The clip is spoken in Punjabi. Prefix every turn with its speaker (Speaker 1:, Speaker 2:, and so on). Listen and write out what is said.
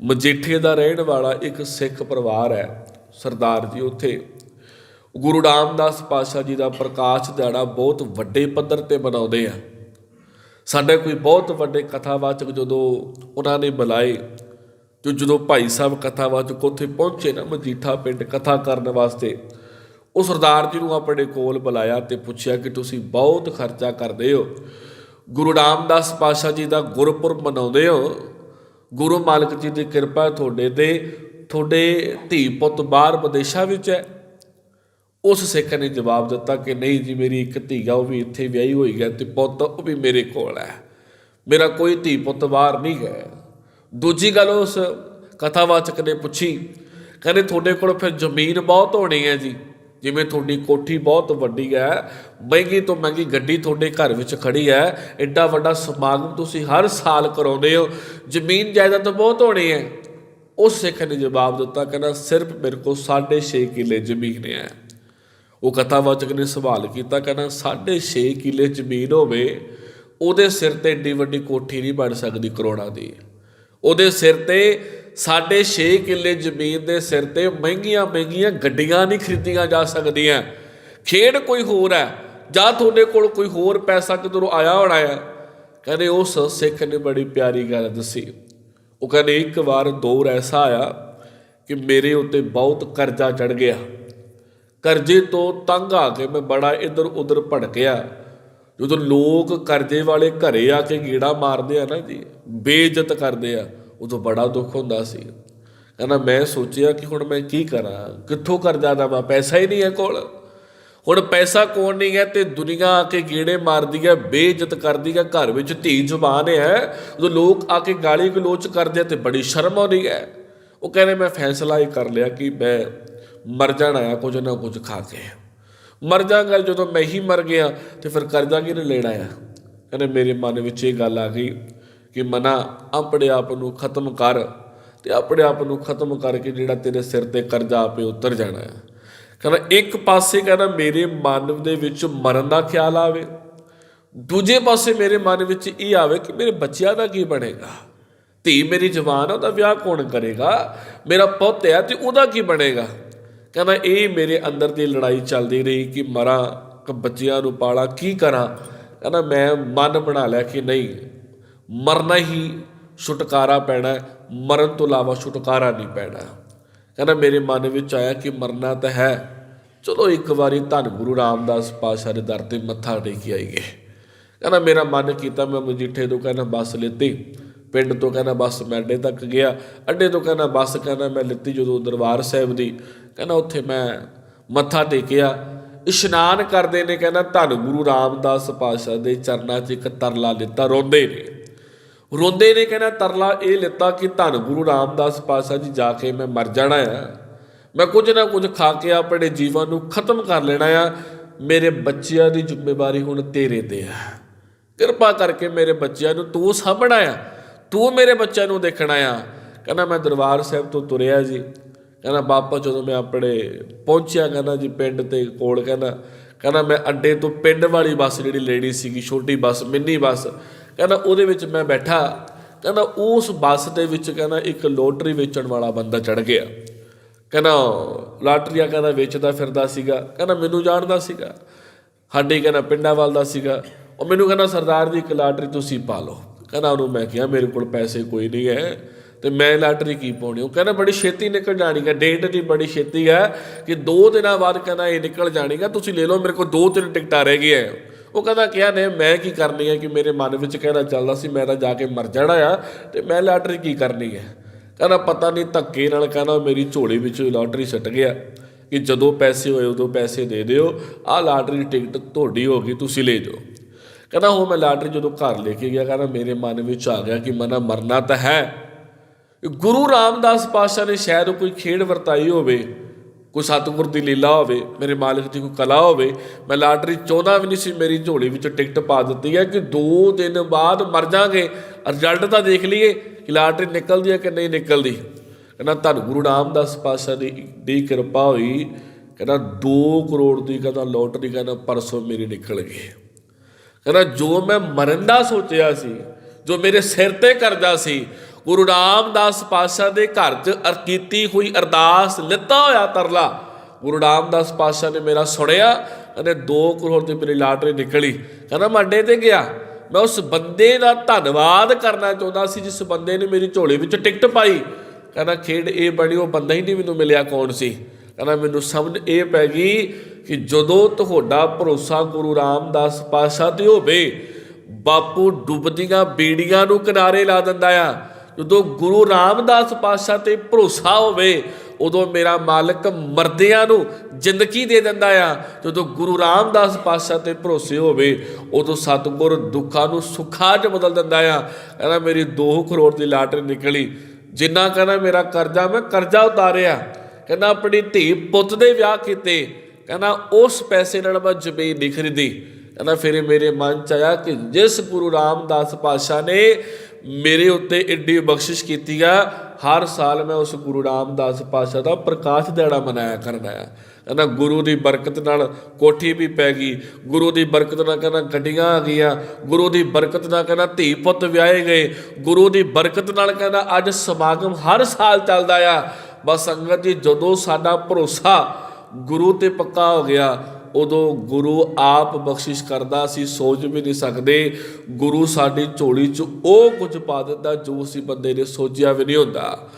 Speaker 1: ਮਜੀਠੇ ਦਾ ਰਹਿਣ ਵਾਲਾ ਇੱਕ ਸਿੱਖ ਪਰਿਵਾਰ ਹੈ। ਸਰਦਾਰ ਜੀ, ਉੱਥੇ ਗੁਰੂ ਰਾਮਦਾਸ ਪਾਤਸ਼ਾਹ ਜੀ ਦਾ ਪ੍ਰਕਾਸ਼ ਦਿਹਾੜਾ ਬਹੁਤ ਵੱਡੇ ਪੱਧਰ ਤੇ ਮਨਾਉਂਦੇ ਆ। ਸਾਡੇ ਕੋਈ ਬਹੁਤ ਵੱਡੇ ਕਥਾਵਾਚਕ ਜਦੋਂ ਉਹਨਾਂ ਨੇ ਬੁਲਾਏ ਤੇ ਜਦੋਂ ਭਾਈ ਸਾਹਿਬ ਕਥਾਵਾਚਕ ਉੱਥੇ ਪਹੁੰਚੇ ਨਾ ਮਜੀਠਾ ਪਿੰਡ ਕਥਾ ਕਰਨ ਵਾਸਤੇ, ਉਹ ਸਰਦਾਰ ਜੀ ਨੂੰ ਆਪਣੇ ਕੋਲ ਬੁਲਾਇਆ ਤੇ ਪੁੱਛਿਆ ਕਿ ਤੁਸੀਂ ਬਹੁਤ ਖਰਚਾ ਕਰਦੇ ਹੋ। ਗੁਰੂ ਰਾਮਦਾਸ ਪਾਤਸ਼ਾਹ ਜੀ ਦਾ ਗੁਰਪੁਰਬ ਮਨਾਉਂਦੇ ਹੋ? ਗੁਰੂ ਮਾਲਕ ਜੀ ਦੀ ਕਿਰਪਾ ਤੁਹਾਡੇ ਤੇ, ਤੁਹਾਡੇ ਧੀ ਪੁੱਤ ਬਾਹਰ ਵਿਦੇਸ਼ਾਂ ਵਿੱਚ ਹੈ। ਉਸ ਸਿੱਖ ਨੇ ਜਵਾਬ ਦਿੱਤਾ ਕਿ ਨਹੀਂ ਜੀ, ਮੇਰੀ ਇੱਕ ਧੀ ਆ, ਉਹ ਵੀ ਇੱਥੇ ਵਿਆਹੀ ਹੋਈ ਹੈ ਤੇ ਪੁੱਤ ਉਹ ਵੀ ਮੇਰੇ ਕੋਲ ਹੈ। ਮੇਰਾ ਕੋਈ ਧੀ ਪੁੱਤ ਬਾਹਰ ਨਹੀਂ ਗਿਆ ਦੂਜੀ ਗੱਲ ਉਸ ਕਥਾਵਾਚਕ ਨੇ ਪੁੱਛੀ, ਕਹਿੰਦੇ ਤੁਹਾਡੇ ਕੋਲ ਫਿਰ ਜ਼ਮੀਨ ਬਹੁਤ ਹੋਣੀ ਹੈ ਜੀ। ਜਿਵੇਂ ਤੁਹਾਡੀ ਕੋਠੀ ਬਹੁਤ ਵੱਡੀ ਹੈ, ਮਹਿੰਗੀ ਤੋਂ ਮਹਿੰਗੀ ਗੱਡੀ ਤੁਹਾਡੇ ਘਰ ਵਿੱਚ ਖੜੀ ਹੈ ਐਡਾ ਵੱਡਾ ਸਮਾਗਮ ਤੁਸੀਂ ਹਰ ਸਾਲ ਕਰਾਉਂਦੇ ਹੋ, ਜ਼ਮੀਨ ਜਾਇਦਾਦ ਤਾਂ ਬਹੁਤ ਹੋਣੀ ਹੈ। ਉਸ ਸਿੱਖ ਨੇ ਜਵਾਬ ਦਿੱਤਾ, ਕਹਿੰਦਾ ਸਿਰਫ ਮੇਰੇ ਕੋਲ 6.5 ਕਿੱਲੇ ਜ਼ਮੀਨ ਹੈ। ਉਹ ਕਥਾਵਾਚਕ ਨੇ ਸਵਾਲ ਕੀਤਾ, ਕਹਿੰਦਾ 6.5 ਕਿੱਲੇ ਜ਼ਮੀਨ ਹੋਵੇ, ਉਹਦੇ ਸਿਰ ਤੇ ਏਡੀ ਵੱਡੀ ਕੋਠੀ ਨਹੀਂ ਬਣ ਸਕਦੀ ਕਰੋੜਾਂ ਦੀ। ਉਹਦੇ ਸਿਰ ਤੇ 6.5 ਕਿੱਲੇ ਜ਼ਮੀਨ ਦੇ ਸਿਰ ਤੇ ਮਹਿੰਗੀਆਂ ਮਹਿੰਗੀਆਂ ਗੱਡੀਆਂ ਨਹੀਂ ਖਰੀਦੀਆਂ ਜਾ ਸਕਦੀਆਂ। ਖੇਡ ਕੋਈ ਹੋਰ ਹੈ। ਜਾਂ ਤੁਹਾਡੇ ਕੋਲ ਕੋਈ ਹੋਰ ਪੈਸਾ ਕਿਧਰੋਂ ਆਇਆ ਹੋਣਾ ਹੈ? ਕਹਿੰਦੇ ਉਸ ਸਿੱਖ ਨੇ ਬੜੀ ਪਿਆਰੀ ਗੱਲ ਦੱਸੀ। ਉਹ ਕਹਿੰਦੇ ਇੱਕ ਵਾਰ ਦੌਰ ਐਸਾ ਆਇਆ ਕਿ ਮੇਰੇ ਉੱਤੇ ਬਹੁਤ ਕਰਜ਼ਾ ਚੜ ਗਿਆ। ਕਰਜ਼ੇ ਤੋਂ ਤੰਗ ਆ ਕੇ ਮੈਂ ਬੜਾ ਇੱਧਰ ਉੱਧਰ ਭੜਕਿਆ। ਜਦੋਂ ਲੋਕ ਕਰਜ਼ੇ ਵਾਲੇ ਘਰੇ ਆ ਕੇ ਗੀੜਾ ਮਾਰਦੇ ਆ ਨਾ ਜੀ, ਬੇਇੱਜ਼ਤ ਕਰਦੇ ਆ। ਉਦੋਂ ਬੜਾ ਦੁੱਖ ਹੁੰਦਾ ਸੀ। ਕਹਿੰਦਾ ਮੈਂ ਸੋਚਿਆ ਕਿ ਹੁਣ ਮੈਂ ਕੀ ਕਰਾਂ? ਕਿੱਥੋਂ ਕਰਜ਼ਾ ਦੇਵਾਂ? ਪੈਸਾ ਹੀ ਨਹੀਂ ਹੈ ਕੋਲ। ਹੁਣ ਪੈਸਾ ਕੋਲ ਨਹੀਂ ਹੈ ਤੇ ਦੁਨੀਆ ਆ ਕੇ ਗੇੜੇ ਮਾਰਦੀ ਹੈ, ਬੇਇੱਜ਼ਤ ਕਰਦੀ ਹੈ, ਘਰ ਵਿੱਚ ਧੀ ਜ਼ੁਬਾਨ ਹੈ। ਉਦੋਂ ਲੋਕ ਆ ਕੇ ਗਾਲੀ ਗਲੋਚ ਕਰਦੇ ਆ ਤੇ ਬੜੀ ਸ਼ਰਮ ਆਉਂਦੀ ਹੈ। ਉਹ ਕਹਿੰਦੇ ਮੈਂ ਫੈਸਲਾ ਹੀ ਕਰ ਲਿਆ ਕਿ ਮੈਂ ਮਰ ਜਾਣਾ ਆ, ਕੁਝ ਨਾ ਕੁਝ ਖਾ ਕੇ। ਮਰ ਜਾਗਾ ਜਦੋਂ ਮੈਂ ਹੀ ਮਰ ਗਿਆ ਤੇ ਫਿਰ ਕਰਜ਼ਾ ਕਿਹਨੇ ਲੈਣਾ ਆ? ਕਹਿੰਦੇ ਮੇਰੇ ਮਨ ਵਿੱਚ ਇਹ ਗੱਲ ਆ ਗਈ। ਕਿ ਮਨਾ ਆਪਣੇ ਆਪ ਨੂੰ ਖਤਮ ਕਰ ਤੇ ਆਪਣੇ ਆਪ ਨੂੰ ਖਤਮ ਕਰਕੇ ਜਿਹੜਾ ਤੇਰੇ ਸਿਰ ਤੇ ਕਰਜ਼ਾ ਆਪੇ ਉਤਰ ਜਾਣਾ ਆ ਕਹਿੰਦਾ ਇੱਕ ਪਾਸੇ ਕਹਿੰਦਾ ਮੇਰੇ ਮਨ ਦੇ ਵਿੱਚ ਮਰਨ ਦਾ ਖਿਆਲ ਆਵੇ, ਦੂਜੇ ਪਾਸੇ ਮੇਰੇ ਮਨ ਵਿੱਚ ਇਹ ਆਵੇ ਕਿ ਮੇਰੇ ਬੱਚਿਆਂ ਦਾ ਕੀ ਬਣੇਗਾ? ਧੀ ਮੇਰੀ ਜਵਾਨ ਆ, ਉਹਦਾ ਵਿਆਹ ਕੌਣ ਕਰੇਗਾ? ਮੇਰਾ ਪੁੱਤ ਹੈ ਤੇ ਉਹਦਾ ਕੀ ਬਣੇਗਾ? ਕਹਿੰਦਾ ਇਹ ਮੇਰੇ ਅੰਦਰ ਦੀ ਲੜਾਈ ਚੱਲਦੀ ਰਹੀ ਕਿ ਮਰਾਂ, ਕਿ ਬੱਚਿਆਂ ਨੂੰ ਪਾਲਾਂ, ਕੀ ਕਰਾਂ? ਕਹਿੰਦਾ ਮੈਂ ਮਨ ਬਣਾ ਲਿਆ ਕਿ ਨਹੀਂ ਮਰਨਾ ਹੀ ਛੁਟਕਾਰਾ ਪੈਣਾ ਮਰਨ ਤੋਂ ਇਲਾਵਾ ਛੁਟਕਾਰਾ ਨਹੀਂ ਪੈਣਾ। ਕਹਿੰਦਾ, ਮੇਰੇ ਮਨ ਵਿੱਚ ਆਇਆ ਕਿ ਮਰਨਾ ਤਾਂ ਹੈ। ਚਲੋ, ਇੱਕ ਵਾਰੀ ਧੰਨ ਗੁਰੂ ਰਾਮਦਾਸ ਪਾਤਸ਼ਾਹ ਦੇ ਦਰ ਤੇ ਮੱਥਾ ਟੇਕ ਆਈਏ। ਕਹਿੰਦਾ, ਮੇਰਾ ਮਨ ਕੀਤਾ, ਮੈਂ ਮਜੀਠੇ ਤੋਂ ਕਹਿੰਦਾ, ਬੱਸ ਲਿੱਤੀ। ਪਿੰਡ ਤੋਂ ਕਹਿੰਦਾ, ਬੱਸ ਮੈਂ ਅੱਡੇ ਤੱਕ ਗਿਆ। ਅੱਡੇ ਤੋਂ ਕਹਿੰਦਾ, ਬੱਸ ਕਹਿੰਦਾ, ਮੈਂ ਲਿੱਤੀ ਜਦੋਂ ਦਰਬਾਰ ਸਾਹਿਬ ਦੀ। ਕਹਿੰਦਾ, ਉੱਥੇ ਮੈਂ ਮੱਥਾ ਟੇਕਿਆ। ਇਸ਼ਨਾਨ ਕਰਦੇ ਨੇ, ਕਹਿੰਦਾ, ਧੰਨ ਗੁਰੂ ਰਾਮਦਾਸ ਪਾਤਸ਼ਾਹ ਦੇ ਚਰਨਾਂ 'ਚ ਇੱਕ ਤਰਲਾ ਲਿੱਤਾ, ਰੋਂਦੇ ਨੇ। ਰੋਂਦੇ ਨੇ, ਕਹਿੰਦਾ ਤਰਲਾ ਇਹ ਲਿੱਤਾ ਕਿ ਧੰਨ ਗੁਰੂ ਰਾਮਦਾਸ ਪਾਤਸ਼ਾਹ ਜੀ ਜਾ ਕੇ ਮੈਂ ਮਰ ਜਾਣਾ ਆ। ਮੈਂ ਕੁਝ ਨਾ ਕੁਝ ਖਾ ਕੇ ਆਪਣੇ ਜੀਵਨ ਨੂੰ ਖਤਮ ਕਰ ਲੈਣਾ ਆ। ਮੇਰੇ ਬੱਚਿਆਂ ਦੀ ਜ਼ਿੰਮੇਵਾਰੀ ਹੁਣ ਤੇਰੇ ਤੇ ਆ। ਕਿਰਪਾ ਕਰਕੇ ਮੇਰੇ ਬੱਚਿਆਂ ਨੂੰ ਤੂੰ ਸਾਂਭਣਾ ਆ। ਤੂੰ ਮੇਰੇ ਬੱਚਿਆਂ ਨੂੰ ਦੇਖਣਾ ਆ। ਕਹਿੰਦਾ ਮੈਂ ਦਰਬਾਰ ਸਾਹਿਬ ਤੋਂ ਤੁਰਿਆ ਜੀ। ਕਹਿੰਦਾ ਬਾਪਾ ਜਦੋਂ ਮੈਂ ਆਪਣੇ ਪਹੁੰਚਿਆ, ਕਹਿੰਦਾ ਜੀ ਪਿੰਡ ਤੇ ਕੋਲ, ਕਹਿੰਦਾ ਕਹਿੰਦਾ ਮੈਂ ਅੱਡੇ ਤੋਂ ਪਿੰਡ ਵਾਲੀ ਬੱਸ ਜਿਹੜੀ ਲੈਣੀ ਸੀਗੀ, ਛੋਟੀ ਬੱਸ, ਮਿੰਨੀ ਬੱਸ ਕਹਿੰਦਾ ਉਹਦੇ ਵਿੱਚ ਮੈਂ ਬੈਠਾ। ਕਹਿੰਦਾ ਉਸ ਬੱਸ ਦੇ ਵਿੱਚ ਕਹਿੰਦਾ ਇੱਕ ਲੋਟਰੀ ਵੇਚਣ ਵਾਲਾ ਬੰਦਾ ਚੜ ਗਿਆ। ਕਹਿੰਦਾ ਲਾਟਰੀਆਂ ਕਹਿੰਦਾ ਵੇਚਦਾ ਫਿਰਦਾ ਸੀਗਾ। ਕਹਿੰਦਾ ਮੈਨੂੰ ਜਾਣਦਾ ਸੀਗਾ। ਸਾਡੇ ਕਹਿੰਦਾ ਪਿੰਡਾਂ ਵੱਲ ਦਾ ਸੀਗਾ। ਉਹ ਮੈਨੂੰ ਕਹਿੰਦਾ, ਸਰਦਾਰ ਜੀ, ਇੱਕ ਲਾਟਰੀ ਤੁਸੀਂ ਪਾ ਲਓ। ਕਹਿੰਦਾ ਉਹਨੂੰ ਮੈਂ ਕਿਹਾ, ਮੇਰੇ ਕੋਲ ਪੈਸੇ ਕੋਈ ਨਹੀਂ ਹੈ। ਤੇ ਮੈਂ ਲਾਟਰੀ ਕੀ ਪਾਉਣੀ? ਉਹ ਕਹਿੰਦਾ, ਬੜੀ ਛੇਤੀ ਨਿਕਲ ਜਾਣੀ ਹੈ ਡੇਟ ਦੀ ਬੜੀ ਛੇਤੀ ਹੈ ਕਿ 2 ਦਿਨਾਂ ਬਾਅਦ ਕਹਿੰਦਾ ਇਹ ਨਿਕਲ ਜਾਣੀ ਹੈ ਤੁਸੀਂ ਲੈ ਲਓ, ਮੇਰੇ ਕੋਲ ਦੋ ਤਿੰਨ ਟਿਕਟਾਂ ਰਹਿ ਗਈਆਂ। ਉਹ ਕਹਿੰਦਾ ਕਿਹਾ ਨੇ, ਮੈਂ ਕੀ ਕਰਨੀ ਹੈ ਕਿ ਮੇਰੇ ਮਨ ਵਿੱਚ ਕਹਿਣਾ ਚੱਲਦਾ ਸੀ, ਮੈਂ ਤਾਂ ਜਾ ਕੇ ਮਰ ਜਾਣਾ ਆ ਤੇ ਮੈਂ ਲਾਟਰੀ ਕੀ ਕਰਨੀ ਹੈ? ਕਹਿੰਦਾ ਪਤਾ ਨਹੀਂ, ਧੱਕੇ ਨਾਲ ਕਹਿੰਦਾ ਮੇਰੀ ਝੋਲੀ ਵਿੱਚ ਲਾਟਰੀ ਸੱਟ ਗਿਆ ਕਿ ਜਦੋਂ ਪੈਸੇ ਹੋਏ ਉਦੋਂ ਪੈਸੇ ਦੇ ਦਿਓ, ਆਹ ਲਾਟਰੀ ਟਿਕਟ ਤੁਹਾਡੀ ਹੋ ਗਈ, ਤੁਸੀਂ ਲੈ ਜਾਓ। ਕਹਿੰਦਾ ਉਹ ਮੈਂ ਲਾਟਰੀ ਜਦੋਂ ਘਰ ਲੈ ਕੇ ਗਿਆ, ਕਹਿੰਦਾ ਮੇਰੇ ਮਨ ਵਿੱਚ ਆ ਗਿਆ ਕਿ ਮਨਾ ਮਰਨਾ ਤਾਂ ਹੈ। ਗੁਰੂ ਰਾਮਦਾਸ ਪਾਤਸ਼ਾਹ ਨੇ ਸ਼ਾਇਦ ਕੋਈ ਖੇਡ ਵਰਤਾਈ ਹੋਵੇ ਕੋਈ ਸਤਿਗੁਰ ਦੀ ਲੀਲਾ ਹੋਵੇ, ਮੇਰੇ ਮਾਲਕ ਦੀ ਕੋਈ ਕਲਾ ਹੋਵੇ, ਮੈਂ ਲਾਟਰੀ ਚਾਹੁੰਦਾ ਵੀ ਨਹੀਂ ਸੀ ਮੇਰੀ ਝੋਲੀ ਵਿੱਚ ਟਿਕਟ ਪਾ ਦਿੱਤੀ ਹੈ ਕਿ 2 ਦਿਨ ਬਾਅਦ ਮਰ ਜਾਾਂਗੇ। ਰਿਜ਼ਲਟ ਤਾਂ ਦੇਖ ਲਈਏ ਕਿ ਲਾਟਰੀ ਨਿਕਲਦੀ ਹੈ ਕਿ ਨਹੀਂ ਨਿਕਲਦੀ। ਕਹਿੰਦਾ, ਧੰਨ ਗੁਰੂ ਰਾਮਦਾਸ ਪਾਤਸ਼ਾਹ ਦੀ ਏਡੀ ਕਿਰਪਾ ਹੋਈ। ਕਹਿੰਦਾ 2 ਕਰੋੜ ਦੀ ਕਹਿੰਦਾ ਲੋਟਰੀ ਕਹਿੰਦਾ ਪਰਸੋਂ ਮੇਰੀ ਨਿਕਲ ਗਈ। ਕਹਿੰਦਾ, ਜੋ ਮੈਂ ਮਰਨ ਦਾ ਸੋਚਿਆ ਸੀ, ਜੋ ਮੇਰੇ ਸਿਰ ਤੇ ਕਰਜ਼ਾ ਸੀ ਗੁਰੂ ਰਾਮਦਾਸ ਪਾਤਸ਼ਾਹ ਦੇ ਘਰ 'ਚ ਕੀਤੀ ਹੋਈ ਅਰਦਾਸ, ਲਿੱਤਾ ਹੋਇਆ ਤਰਲਾ। ਗੁਰੂ ਰਾਮਦਾਸ ਪਾਤਸ਼ਾਹ ਨੇ ਮੇਰਾ ਸੁਣਿਆ ਕਹਿੰਦੇ 2 ਕਰੋੜ ਦੀ ਮੇਰੀ ਲਾਟਰੀ ਨਿਕਲੀ। ਕਹਿੰਦਾ ਮੈਂ ਅੱਡੇ ਤੇ ਗਿਆ। ਮੈਂ ਉਸ ਬੰਦੇ ਦਾ ਧੰਨਵਾਦ ਕਰਨਾ ਚਾਹੁੰਦਾ ਸੀ ਜਿਸ ਬੰਦੇ ਨੇ ਮੇਰੀ ਝੋਲੀ ਵਿੱਚ ਟਿਕਟ ਪਾਈ। ਕਹਿੰਦਾ, ਖੇਡ ਇਹ ਬਣੀ, ਉਹ ਬੰਦਾ ਹੀ ਨਹੀਂ ਮੈਨੂੰ ਮਿਲਿਆ ਕੌਣ ਸੀ। ਕਹਿੰਦਾ, ਮੈਨੂੰ ਸਮਝ ਇਹ ਪੈ ਗਈ ਕਿ ਜਦੋਂ ਤੁਹਾਡਾ ਭਰੋਸਾ ਗੁਰੂ ਰਾਮਦਾਸ ਪਾਤਸ਼ਾਹ ਤੇ ਹੋਵੇ, ਬਾਪੂ ਡੁੱਬਦੀਆਂ ਬੀੜੀਆਂ ਨੂੰ ਕਿਨਾਰੇ ਲਾ ਦਿੰਦਾ ਆ। ਜਦੋਂ ਗੁਰੂ ਰਾਮਦਾਸ ਪਾਤਸ਼ਾਹ ਤੇ ਭਰੋਸਾ ਹੋਵੇ, ਉਦੋਂ ਮੇਰਾ ਮਾਲਕ ਮਰਦਿਆਂ ਨੂੰ ਜ਼ਿੰਦਗੀ ਦੇ ਦਿੰਦਾ ਆ। ਜਦੋਂ ਗੁਰੂ ਰਾਮਦਾਸ ਪਾਤਸ਼ਾਹ ਤੇ ਭਰੋਸੇ ਹੋਵੇ, ਉਦੋਂ ਸਤਿਗੁਰ ਦੁੱਖਾਂ ਨੂੰ ਸੁੱਖਾਂ 'ਚ ਬਦਲ ਦਿੰਦਾ ਆ। ਕਹਿੰਦਾ ਮੇਰੀ 2 ਕਰੋੜ ਦੀ ਲਾਟਰੀ ਨਿਕਲੀ। ਜਿੰਨਾ ਕਹਿੰਦਾ ਮੇਰਾ ਕਰਜ਼ਾ, ਮੈਂ ਕਰਜ਼ਾ ਉਤਾਰਿਆ। ਕਹਿੰਦਾ ਆਪਣੀ ਧੀ ਪੁੱਤ ਦੇ ਵਿਆਹ ਕੀਤੇ। ਕਹਿੰਦਾ ਉਸ ਪੈਸੇ ਨਾਲ ਮੈਂ ਜ਼ਮੀਨ ਨਹੀਂ ਖਰੀਦੀ। ਕਹਿੰਦਾ ਫਿਰ ਮੇਰੇ ਮਨ ਚ ਆਇਆ ਕਿ ਜਿਸ ਗੁਰੂ ਰਾਮਦਾਸ ਪਾਤਸ਼ਾਹ ਨੇ ਮੇਰੇ ਉੱਤੇ ਏਡੀ ਬਖਸ਼ਿਸ਼ ਕੀਤੀ ਆ। ਹਰ ਸਾਲ ਮੈਂ ਉਸ ਗੁਰੂ ਰਾਮਦਾਸ ਪਾਤਸ਼ਾਹ ਦਾ ਪ੍ਰਕਾਸ਼ ਦਿਹਾੜਾ ਮਨਾਇਆ ਕਰਦਾ ਆ। ਕਹਿੰਦਾ ਗੁਰੂ ਦੀ ਬਰਕਤ ਨਾਲ ਕੋਠੀ ਵੀ ਪੈ ਗਈ। ਗੁਰੂ ਦੀ ਬਰਕਤ ਨਾਲ ਕਹਿੰਦਾ ਗੱਡੀਆਂ ਆ ਗਈਆਂ। ਗੁਰੂ ਦੀ ਬਰਕਤ ਨਾਲ ਕਹਿੰਦਾ ਧੀ ਪੁੱਤ ਵਿਆਹੇ ਗਏ। ਗੁਰੂ ਦੀ ਬਰਕਤ ਨਾਲ ਕਹਿੰਦਾ ਅੱਜ ਸਮਾਗਮ ਹਰ ਸਾਲ ਚੱਲਦਾ ਆ। ਬਸ ਸੰਗਤ ਜੀ, ਜਦੋਂ ਸਾਡਾ ਭਰੋਸਾ ਗੁਰੂ ਤੇ ਪੱਕਾ ਹੋ ਗਿਆ ਉਦੋਂ ਗੁਰੂ ਆਪ ਬਖਸ਼ਿਸ਼ ਕਰਦਾ ਅਸੀਂ ਸੋਚ ਵੀ ਨਹੀਂ ਸਕਦੇ। ਗੁਰੂ ਸਾਡੀ ਝੋਲੀ 'ਚ ਉਹ ਕੁਝ ਪਾ ਦਿੰਦਾ ਜੋ ਅਸੀਂ ਬੰਦੇ ਨੇ ਸੋਚਿਆ ਵੀ ਨਹੀਂ ਹੁੰਦਾ।